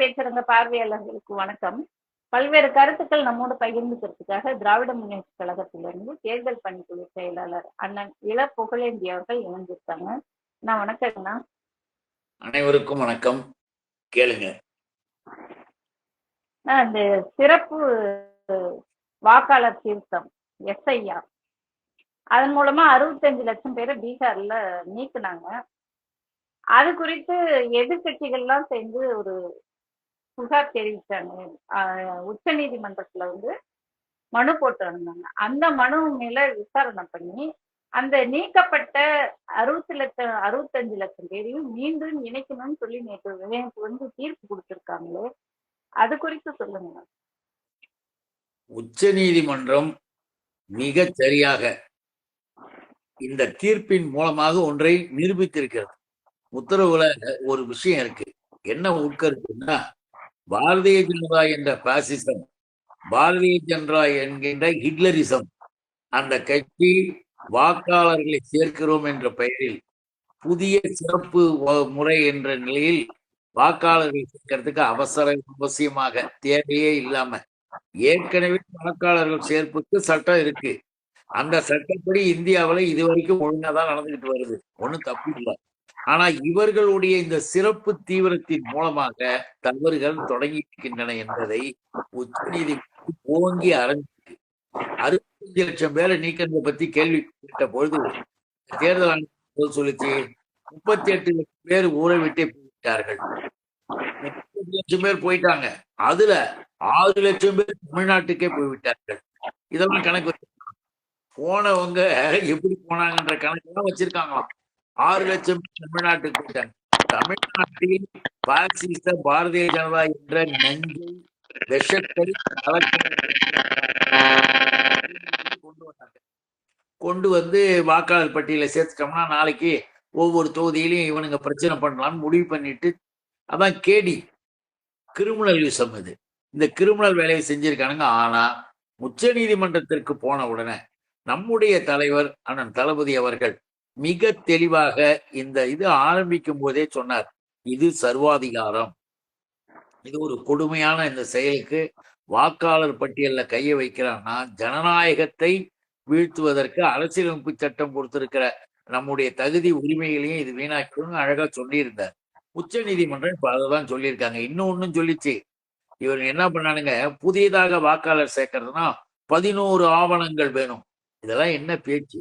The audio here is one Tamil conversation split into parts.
பேசுறவங்க பார்வையாளர்களுக்கு வணக்கம். பல்வேறு கருத்துக்கள் நம்மோடு பகிர்ந்துக்கிறதுக்காக திராவிட முன்னேற்ற கழகத்திலிருந்து தேர்தல் பணிக்குழு செயலாளர் அண்ணன் இள புகழேந்தி அவர்கள் இணைஞ்சிருக்காங்க நான் வணக்கம்ண்ணா அனைவருக்கும் வணக்கம். கேளுங்க. இந்த சிறப்பு வாக்காளர் திருத்தம் எஸ்ஐஆர் அதன் மூலமா அறுபத்தஞ்சு லட்சம் பேரை பீகார்ல நீக்குனாங்க. அது குறித்து எதிர்கட்சிகள்லாம் சேர்ந்து ஒரு புகார் தெரிவிச்சாங்க உச்ச நீதிமன்றத்துல வந்து மனு போட்டு வந்தாங்க அந்த மனு மேல விசாரணை பண்ணி அந்த நீக்கப்பட்ட அறுபத்தி லட்சம் அறுபத்தஞ்சு லட்சம் பேரையும் மீண்டும் இணைக்கணும்னு சொல்லி நேற்று எனக்கு வந்து தீர்ப்பு கொடுத்துருக்காங்களே அது குறித்து சொல்லுங்க உச்ச நீதிமன்றம் மிக சரியாக இந்த தீர்ப்பின் மூலமாக ஒன்றை நிரூபித்திருக்கிறது. உத்தரவுல ஒரு விஷயம் இருக்கு. என்ன உட்கருத்துன்னா பாரதிய ஜனதா என்ற பாசிசம் பாரதிய ஜனதா என்கின்ற ஹிட்லரிசம் அந்த கட்சி வாக்காளர்களை சேர்க்கிறோம் என்ற பெயரில் புதிய சிறப்பு முறை என்ற நிலையில் வாக்காளர்களை சேர்க்கறதுக்கு அவசர அவசியமாக தேவையே இல்லாம ஏற்கனவே வாக்காளர்கள் சேர்ப்புக்கு சட்டம் இருக்கு. அந்த சட்டப்படி இந்தியாவில் இது வரைக்கும் ஒழுங்கா தான் நடந்துகிட்டு வருது. ஒன்றும் தப்பு இல்லை. ஆனா இவர்களுடைய இந்த சிறப்பு தீவிரத்தின் மூலமாக தவறுகள் தொடங்கி இருக்கின்றன என்பதை உச்ச நீதிமன்றம் ஓங்கி அரங்கு அறுபத்தஞ்சு லட்சம் பேரை நீக்கிறத பத்தி கேள்வி கேட்ட பொழுது தேர்தல் ஆணையம் சொல்லிச்சு முப்பத்தி எட்டு லட்சம் பேர் ஊரை விட்டே போய்விட்டார்கள். முப்பத்தி லட்சம் பேர் போயிட்டாங்க. அதுல ஆறு லட்சம் பேர் தமிழ்நாட்டுக்கே போய்விட்டார்கள். இதெல்லாம் கணக்கு போனவங்க எப்படி போனாங்கன்ற கணக்கெல்லாம் வச்சிருக்காங்களாம். ஆறு லட்சம் தமிழ்நாட்டுக்கு போயிட்டாங்க தமிழ்நாட்டில் பாசிச பாரதிய ஜனதா என்ற நஞ்சை விஷத்தை கொண்டு வந்தாங்க. கொண்டு வந்து வாக்காளர் பட்டியலை சேர்த்துட்டோம்னா நாளைக்கு ஒவ்வொரு தொகுதியிலையும் இவனுங்க பிரச்சனை பண்ணலாம்னு முடிவு பண்ணிட்டு அதான் கேடி. கிரிமினல் யூசம் இது இந்த கிரிமினல் வேலையை செஞ்சிருக்கானுங்க. ஆனா உச்ச நீதிமன்றத்திற்கு போன உடனே நம்முடைய தலைவர் அண்ணன் தளபதி அவர்கள் மிக தெளிவாக இந்த இது ஆரம்பிக்கும் போதே சொன்னார் இது சர்வாதிகாரம். இது ஒரு கொடுமையான இந்த செயலுக்கு வாக்காளர் பட்டியல்ல கைய வைக்கிறான்னா ஜனநாயகத்தை வீழ்த்துவதற்கு அரசியலமைப்பு சட்டம் கொடுத்திருக்கிற நம்முடைய தகுதி உரிமைகளையும் இது வீணாக்கணும்னு அழகா சொல்லியிருந்தார். உச்ச நீதிமன்றம் இப்ப அதைதான் சொல்லியிருக்காங்க. இன்னும் ஒன்னும் சொல்லிச்சு. இவர் என்ன பண்ணானுங்க? புதியதாக வாக்காளர் சேர்க்கறதுனா பதினோரு ஆவணங்கள் வேணும். இதெல்லாம் என்ன பேச்சு?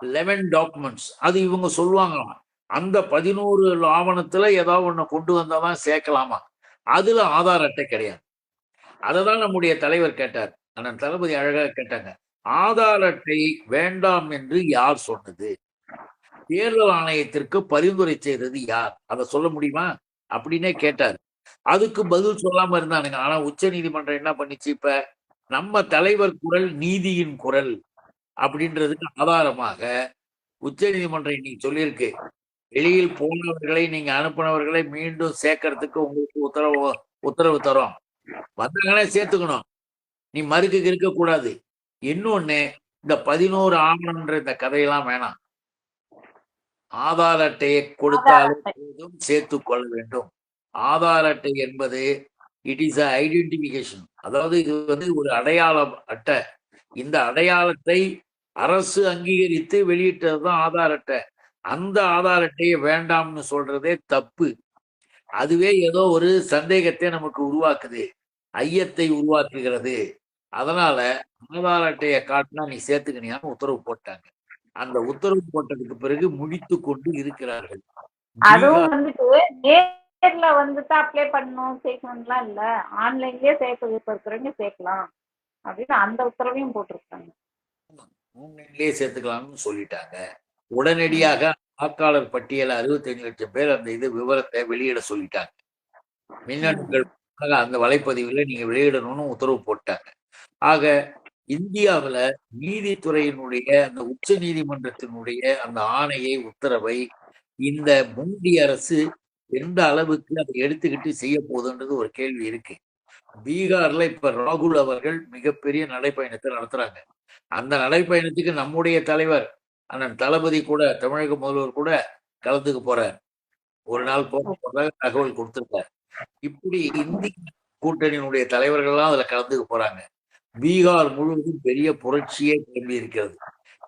லெவன் டாக்குமெண்ட்ஸ் அது இவங்க சொல்லுவாங்களாம். அந்த பதினோரு ஆவணத்துல ஏதாவது ஒண்ணு கொண்டு வந்தாதான் சேர்க்கலாமா? அதுல ஆதார் அட்டை கிடையாது. அததான் நம்முடைய தலைவர் கேட்டார். அண்ணன் தளபதி அழகாக கேட்டாங்க. ஆதார் அட்டை வேண்டாம் என்று யார் சொன்னது? தேர்தல் ஆணையத்திற்கு பரிந்துரை செய்தது யார்? அதை சொல்ல முடியுமா? அப்படின்னே கேட்டார். அதுக்கு பதில் சொல்லாம இருந்தானுங்க. ஆனா உச்ச நீதிமன்றம் என்ன பண்ணிச்சு இப்ப? நம்ம தலைவர் குரல் நீதியின் குரல். அப்படின்றதுக்கு ஆதாரமாக உச்ச நீதிமன்றம் இன்னைக்கு சொல்லியிருக்கு. வெளியில் போனவர்களை நீங்க அனுப்பினவர்களை மீண்டும் சேர்க்கறதுக்கு உங்களுக்கு உத்தரவு உத்தரவு தரோம். வந்தாங்கன்னா சேர்த்துக்கணும். நீ மறுக்கு இருக்க கூடாது. இன்னொன்னு இந்த பதினோரு ஆவணம்ன்ற இந்த கதையெல்லாம் வேணாம். ஆதார் அட்டையை கொடுத்தாலும் போதும் சேர்த்து கொள்ள வேண்டும். ஆதார் அட்டை என்பது இட் இஸ் அ ஐடென்டிபிகேஷன் அதாவது இது வந்து ஒரு அடையாளம் அட்டை. இந்த அடையாளத்தை அரசு அங்கீகரித்து வெளியிட்டதுதான் ஆதார் அட்டை. அந்த ஆதார் அட்டையை வேண்டாம்னு சொல்றதே தப்பு. அதுவே ஏதோ ஒரு சந்தேகத்தை நமக்கு உருவாக்குது. ஐயத்தை உருவாக்குகிறது. அதனால ஆதார் அட்டையை காட்டினா நீ சேர்த்துக்கினியான்னு உத்தரவு போட்டாங்க. அந்த உத்தரவு போட்டதுக்கு பிறகு முடித்து கொண்டு இருக்கிறார்கள். அதுவும் வந்துட்டு நேர்ல வந்துட்டு அப்ளை பண்ணணும் சேர்க்கணும்லாம் இல்ல. ஆன்லைன்லயே சேர்க்க விருப்பம் இருக்கிறவங்க சேர்க்கலாம். அப்படின்னு அந்த உத்தரவையும் போட்டிருக்காங்க. ஆன்லைன்லயே சேர்த்துக்கலாம்னு சொல்லிட்டாங்க. உடனடியாக வாக்காளர் பட்டியல் அறுபத்தஞ்சு லட்சம் பேர் அந்த இது விவரத்தை வெளியிட சொல்லிட்டாங்க. மின்னணுக்கள் அந்த வலைப்பதிவுல நீங்க வெளியிடணும்னு உத்தரவு போட்டாங்க. ஆக இந்தியாவுல நீதித்துறையினுடைய அந்த உச்ச நீதிமன்றத்தினுடைய அந்த ஆணையை உத்தரவை இந்த மோடி அரசு எந்த அளவுக்கு அதை எடுத்துக்கிட்டு செய்ய போகுதுன்றது ஒரு கேள்வி இருக்கு. பீகார்ல இப்ப ராகுல் அவர்கள் மிகப்பெரிய நடைப்பயணத்தை நடத்துறாங்க. அந்த நடைப்பயணத்துக்கு நம்முடைய தலைவர் அண்ணன் தளபதி கூட தமிழக முதல்வர் கூட கலந்துக்க போறார். ஒரு நாள் போக போறதாக தகவல் கொடுத்திருக்கார். இப்படி இந்தி கூட்டணியினுடைய தலைவர்கள்லாம் அதுல கலந்துக்க போறாங்க. பீகார் முழுவதும் பெரிய புரட்சியே கிளம்பி இருக்கிறது.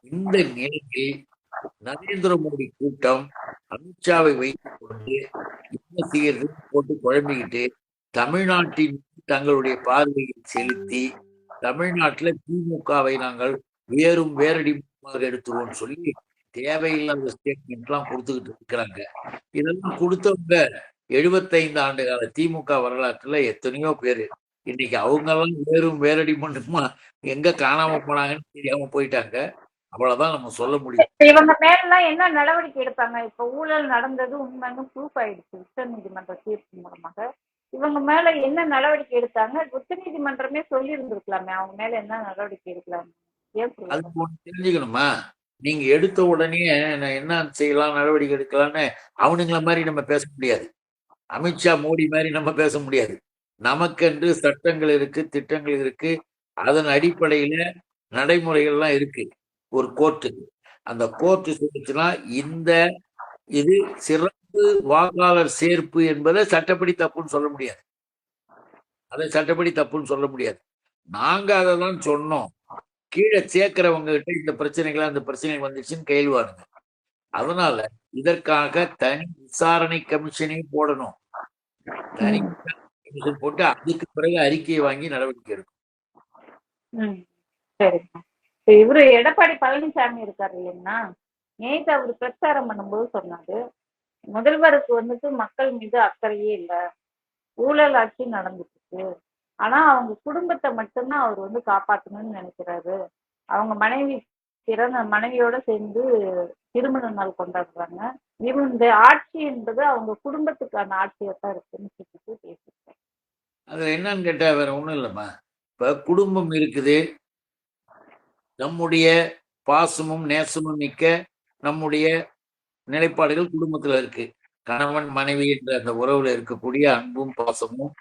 இந்த நிலையில் நரேந்திர மோடி கூட்டம் அமித்ஷாவை வைத்துக் கொண்டு என்ன செய்யறது போட்டு குழம்பிக்கிட்டு தமிழ்நாட்டின் தங்களுடைய பார்வையில் செலுத்தி தமிழ்நாட்டுல திமுகவை நாங்கள் வேறும் வேரடிமாக எடுத்துருவோம் சொல்லி தேவையில்லாத ஸ்டேட்மெண்ட் எல்லாம் கொடுத்துக்கிட்டு இருக்கிறாங்க. இதெல்லாம் கொடுத்தவங்க எழுபத்தைந்து ஆண்டு கால திமுக வரலாற்றுல எத்தனையோ பேரு. இன்னைக்கு அவங்கெல்லாம் வேறும் வேரடி மட்டுமா எங்க காணாம போனாங்கன்னு தெரியாம போயிட்டாங்க. அவ்வளவுதான் நம்ம சொல்ல முடியும். இவங்க மேலாம் என்ன நடவடிக்கை எடுப்பாங்க? இப்ப ஊழல் நடந்தது உண்மைன்னு ப்ரூஃப் ஆயிடுச்சு. உச்ச நீதிமன்ற தீர்ப்பு மூலமாக. இவங்க மேல என்ன நடவடிக்கை எடுத்தாங்க? உச்ச நீதிமன்றமே சொல்லி இருந்திருக்கலாமே அவங்க மேல என்ன நடவடிக்கை எடுக்கலாம் அது தெரிஞ்சுக்கணுமா? நீங்க எடுத்த உடனே நான் என்ன செய்யலாம் நடவடிக்கை எடுக்கலாம்னு அவனுங்கள மாதிரி நம்ம பேச முடியாது. அமித்ஷா மோடி மாதிரி நம்ம பேச முடியாது. நமக்கென்று சட்டங்கள் இருக்கு திட்டங்கள் இருக்கு. அதன் அடிப்படையில நடைமுறைகள்லாம் இருக்கு. ஒரு கோர்ட்டுக்கு அந்த கோர்ட்டு சொல்லிச்சுன்னா இந்த இது சிறப்பு வாக்காளர் சேர்ப்பு என்பதை சட்டப்படி தப்புன்னு சொல்ல முடியாது. அதை சட்டப்படி தப்புன்னு சொல்ல முடியாது. நாங்க அதை தான் சொன்னோம். கீழே சேர்க்கிறவங்க கிட்ட இந்த பிரச்சனைகள் அந்த பிரச்சனை வந்துச்சுன்னு கேள்வாருங்க அதனால இதற்காக தனி விசாரணை கமிஷனே போடணும். தனி கமிஷன் போட்டு அதுக்கு பிறகு அறிக்கையை வாங்கி நடவடிக்கை எடுக்கும் இவரு எடப்பாடி பழனிசாமி இருக்காரு இல்லைங்களா? நேத்து அவர் பிரச்சாரம் பண்ணும்போது சொன்னாரு. முதல்வருக்கு வந்துட்டு மக்கள் மீது அக்கறையே இல்லை. ஊழல் ஆட்சி நடந்துட்டு இருக்கு ஆனா அவங்க குடும்பத்தை மட்டும்தான் அவர் வந்து காப்பாற்றணும்னு நினைக்கிறாரு. அவங்க மனைவி பிறந்த மனைவியோட சேர்ந்து திருமண நாள் கொண்டாடுறாங்க. இந்த ஆட்சி என்பது அவங்க குடும்பத்துக்கான ஆட்சியா தான் இருக்குன்னு சொல்லிட்டு பேசியிருக்காரு. அது என்னன்னு கேட்டா வேற ஒண்ணும் இல்லைம்மா. இப்ப குடும்பம் இருக்குது. நம்முடைய பாசமும் நேசமும் மிக்க நம்முடைய நிலைப்பாடுகள் குடும்பத்துல இருக்கு. கணவன் மனைவி என்ற அந்த உறவுல இருக்கக்கூடிய அன்பும் பாசமும்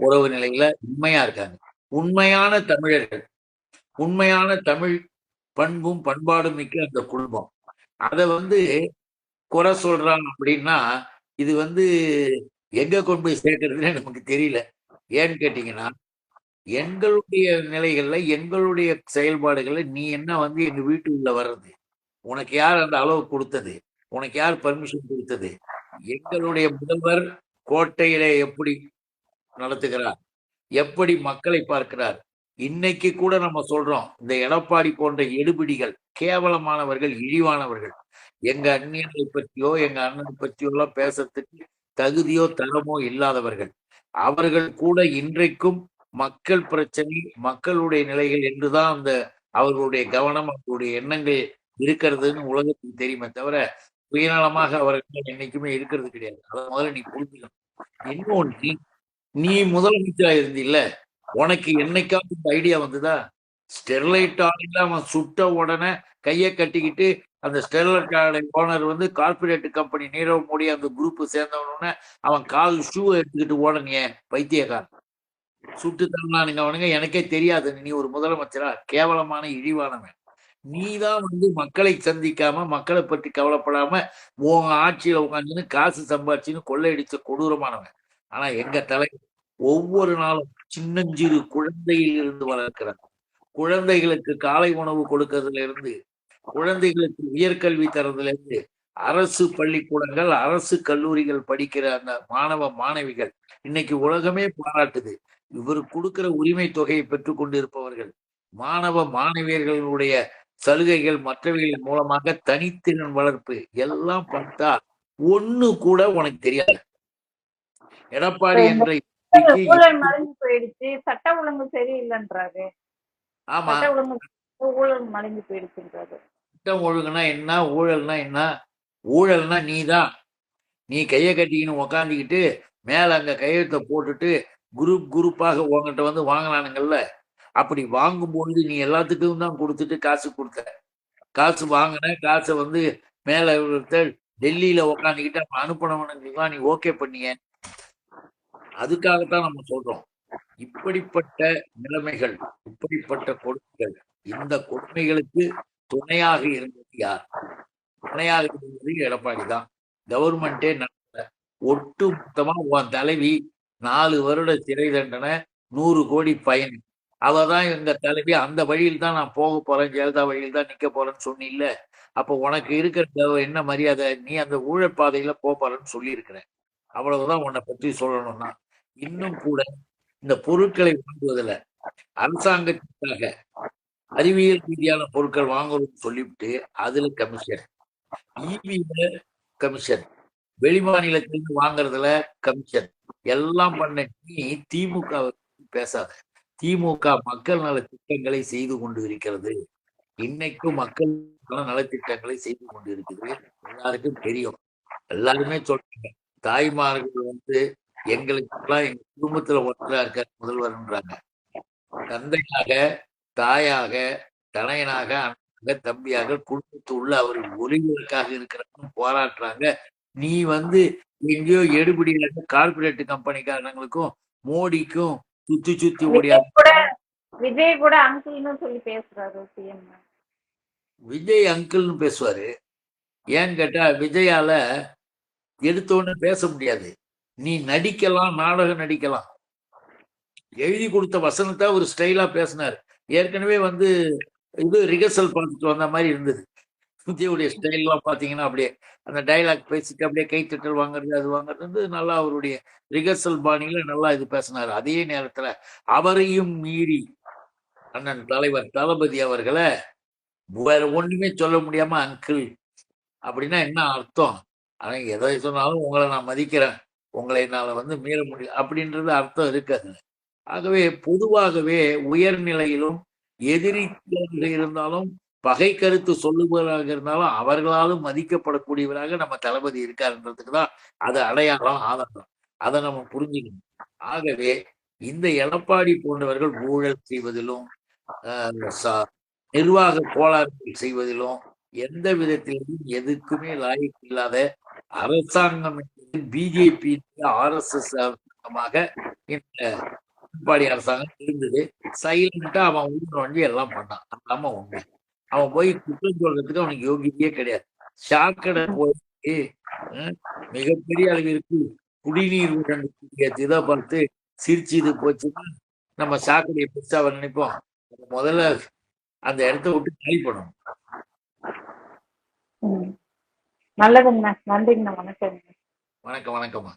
உறவு நிலையில உண்மையா இருக்காங்க. உண்மையான தமிழர்கள் உண்மையான தமிழ் பண்பும் பண்பாடும் மிக்க அந்த குடும்பம். அதை வந்து குறை சொல்றான் அப்படின்னா இது வந்து எங்க கொண்டு போய் சேர்க்கறதுன்னு நமக்கு தெரியல. ஏன்னு கேட்டீங்கன்னா எங்களுடைய நிலைகள்ல எங்களுடைய செயல்பாடுகள்ல நீ என்ன வந்து எங்க வீட்டு உள்ள வர்றது? உனக்கு யார் அந்த அளவு கொடுத்தது? உனக்கு யார் பர்மிஷன் கொடுத்தது? எங்களுடைய முதல்வர் கோட்டையில எப்படி நடத்துகிறார்? எப்படி மக்களை பார்க்கிறார்? இன்னைக்கு கூட நம்ம சொல்றோம் இந்த எடப்பாடி போன்ற எடுபிடிகள் கேவலமானவர்கள் இழிவானவர்கள் எங்க அந்நியனை பற்றியோ எங்க அண்ணனை பற்றியோ எல்லாம் பேசுறதுக்கு தகுதியோ தரமோ இல்லாதவர்கள். அவர்கள் கூட இன்றைக்கும் மக்கள் பிரச்சனை மக்களுடைய நிலைகள் என்றுதான் அந்த அவர்களுடைய கவனம் அவர்களுடைய எண்ணங்கள் இருக்கிறதுன்னு உலகத்துக்கு தெரியுமே தவிர சுயநலமாக அவர்கள் என்னைக்குமே இருக்கிறது கிடையாது. அதை முதல்ல நீ புரிஞ்சுக்கணும். இன்னொன்று நீ முதலமைச்சரா இருந்தில்ல உனக்கு என்னைக்காவது இந்த ஐடியா வந்ததா? ஸ்டெர்லைட் ஆலையில அவன் சுட்ட உடனே கையை கட்டிக்கிட்டு அந்த ஸ்டெர்லைட் ஆலை ஓனர் வந்து கார்பரேட் கம்பெனி நீரவ் மோடி அந்த குரூப் சேர்ந்தவனே அவன் கால் ஷூ எடுத்துக்கிட்டு ஓடனிய பைத்தியக்காரன். சுட்டு தரலானுங்க அவனுங்க எனக்கே தெரியாது நீ ஒரு முதலமைச்சரா? கேவலமான இழிவானவன். நீதான் வந்து மக்களை சந்திக்காம மக்களை பற்றி கவலைப்படாம உன் ஆட்சியில உட்காந்துன்னு காசு சம்பாதிச்சுன்னு கொள்ளையடிச்ச கொடூரமானவன். ஆனா எங்க தலைவர் ஒவ்வொரு நாளும் சின்னஞ்சிறு குழந்தையில் இருந்து வளர்க்கிறார். குழந்தைகளுக்கு காலை உணவு கொடுக்கறதுல இருந்து குழந்தைகளுக்கு உயர்கல்வி தரதுல இருந்து அரசு பள்ளிக்கூடங்கள் அரசு கல்லூரிகள் படிக்கிற அந்த மாணவ மாணவிகள் இன்னைக்கு உலகமே பாராட்டுது. இவர் கொடுக்கிற உரிமை தொகையை பெற்றுக் கொண்டிருப்பவர்கள் மாணவ மாணவியர்களுடைய சலுகைகள் மற்றவைகள் மூலமாக தனித்திறன் வளர்ப்பு எல்லாம் பார்த்தா ஒண்ணு கூட உனக்கு தெரியாது. எடப்பாடி என்ற போயிடுச்சு சட்ட ஒழுங்கு சரியில்லைன்றாரு. ஆமா. ஊழல் மறைஞ்சு போயிடுச்சுன்றாரு. சட்டம் ஒழுங்குனா என்ன ஊழல்னா என்ன? ஊழல்னா நீதான் நீ கையை கட்டிக்கின்னு உக்காந்துக்கிட்டு மேல அங்க கையெழுத்தை போட்டுட்டு குரூப் குரூப்பாக உங்ககிட்ட வந்து வாங்கினானுங்கல்ல அப்படி வாங்கும்பொழுது நீ எல்லாத்துக்கும் தான் கொடுத்துட்டு காசு கொடுத்த. காசு வாங்கின காசை வந்து மேல ஒருத்தர் டெல்லியில உக்காந்துக்கிட்டு அவன் அனுப்பினவனுக்கு நீ ஓகே பண்ணிய. அதுக்காகத்தான் நம்ம சொல்றோம். இப்படிப்பட்ட நிலைமைகள் இப்படிப்பட்ட கொடுமைகள் இந்த கொடுமைகளுக்கு துணையாக இருந்தது யார்? துணையாக இருந்தது எடப்பாடி தான். கவர்மெண்டே நடத்த ஒட்டு மொத்தமா உன் தலைவி நாலு வருட சிறை தண்டனை நூறு கோடி பயன். அவதான் இந்த தலைவி அந்த வழியில் தான் நான் போக போறேன் ஜெயலலிதா வழியில் தான் நிக்க போறேன்னு சொன்னில்ல. அப்போ உனக்கு இருக்கிற என்ன மரியாதை? நீ அந்த ஊழல் பாதையில போக போறேன்னு சொல்லியிருக்கிறேன். அவ்வளவுதான் உன்னை பற்றி சொல்லணும்னா. இன்னும் கூட இந்த பொருட்களை வாங்குவதில் அரசாங்கத்திற்காக அறிவியல் ரீதியான பொருட்கள் வாங்கணும்னு சொல்லிவிட்டு அதுல கமிஷன் ஈவியில கமிஷன் வெளிமாநிலத்திலிருந்து வாங்குறதுல கமிஷன் எல்லாம் பண்ண நீ திமுக பேசாத. திமுக மக்கள் நலத்திட்டங்களை செய்து கொண்டு இருக்கிறது இன்னைக்கும் மக்கள் நல நலத்திட்டங்களை செய்து கொண்டு இருக்குது எல்லாருக்கும் தெரியும். எல்லாருமே சொல்றாங்க. தாய்மார்கள் வந்து எங்களுக்கு எல்லாம் எங்க குடும்பத்துல ஒன்றா இருக்க முதல்வர்ன்றாங்க தந்தையாக தாயாக தனையனாக அண்ணனாக தம்பியாக குடும்பத்து உள்ள அவர் ஒளிகளுக்காக இருக்கிறவங்க போராடுறாங்க. நீ வந்து எங்கேயோ எடுபடியில் கார்பரேட் கம்பெனிக்காரங்களுக்கும் மோடிக்கும் சுத்தி சுத்தி ஓடியா விஜய் கூட அங்கிள்னு சொல்லி பேசுறாரு சிஎம் விஜய் அங்கிள்னு பேசுவாரு. ஏன்னு கேட்டா விஜயால எடுத்தோன்னு பேச முடியாது. நீ நடிக்கலாம் நாடகம் நடிக்கலாம். எழுதி கொடுத்த வசனத்தை ஒரு ஸ்டைலா பேசினார். ஏற்கனவே வந்து இது ரிஹர்சல் பார்த்துட்டு வந்த மாதிரி இருந்தது. விஜயுடைய ஸ்டைல்லாம் பார்த்தீங்கன்னா அப்படியே அந்த டைலாக் பேசிட்டு அப்படியே கைத்தட்டல் வாங்குறது அது வாங்குறது வந்து நல்லா அவருடைய ரிகர்சல் பாணியில் நல்லா இது பேசினார். அதே நேரத்துல அவரையும் மீறி அண்ணன் தலைவர் தளபதி அவர்களை வேற ஒண்ணுமே சொல்ல முடியாம அங்கிள் அப்படின்னா என்ன அர்த்தம்? ஆனா எதை சொன்னாலும் உங்களை நான் மதிக்கிறேன். உங்களை என்னால வந்து மீற முடியும் அப்படின்றது அர்த்தம் இருக்காது. ஆகவே பொதுவாகவே உயர்நிலையிலும் எதிரி இருந்தாலும் பகை கருத்து சொல்லுபவராக இருந்தாலும் அவர்களாலும் மதிக்கப்படக்கூடியவராக நம்ம தளபதி இருக்காருன்றதுக்கு தான் அது அடையாளம் ஆதாரம். அதை நம்ம புரிஞ்சுக்கணும். ஆகவே இந்த எடப்பாடி போன்றவர்கள் ஊழல் செய்வதிலும் ஆஹ் நிர்வாக கோளாறுகள் செய்வதிலும் எந்த விதத்திலும் எதுக்குமே லாயக்கு இல்லாத அரசாங்கம் பிஜேபி ஆர் எஸ் எஸ் அரசாங்கமாக இந்த எடப்பாடி அரசாங்கம் இருந்தது. சைலண்டா அவன் ஊர் வண்டி எல்லாம் பண்ணான். அதாம உண்மை அவன் போய் குற்றம் சொல்றதுக்கு அவனுக்கு யோகியத்தையே கிடையாது. சாக்கடை போய் மிகப்பெரிய அளவிற்கு குடிநீர் உடனுடைய இதை பார்த்து சிரிச்சு இது போச்சுன்னா நம்ம சாக்கடையை பெருசா நினைப்போம். முதல்ல அந்த இடத்த விட்டு காலி பண்ணணும் நல்லதுங்கண்ணா நன்றிங்கண்ணா வணக்கங்க வணக்கம் வணக்கம்மா.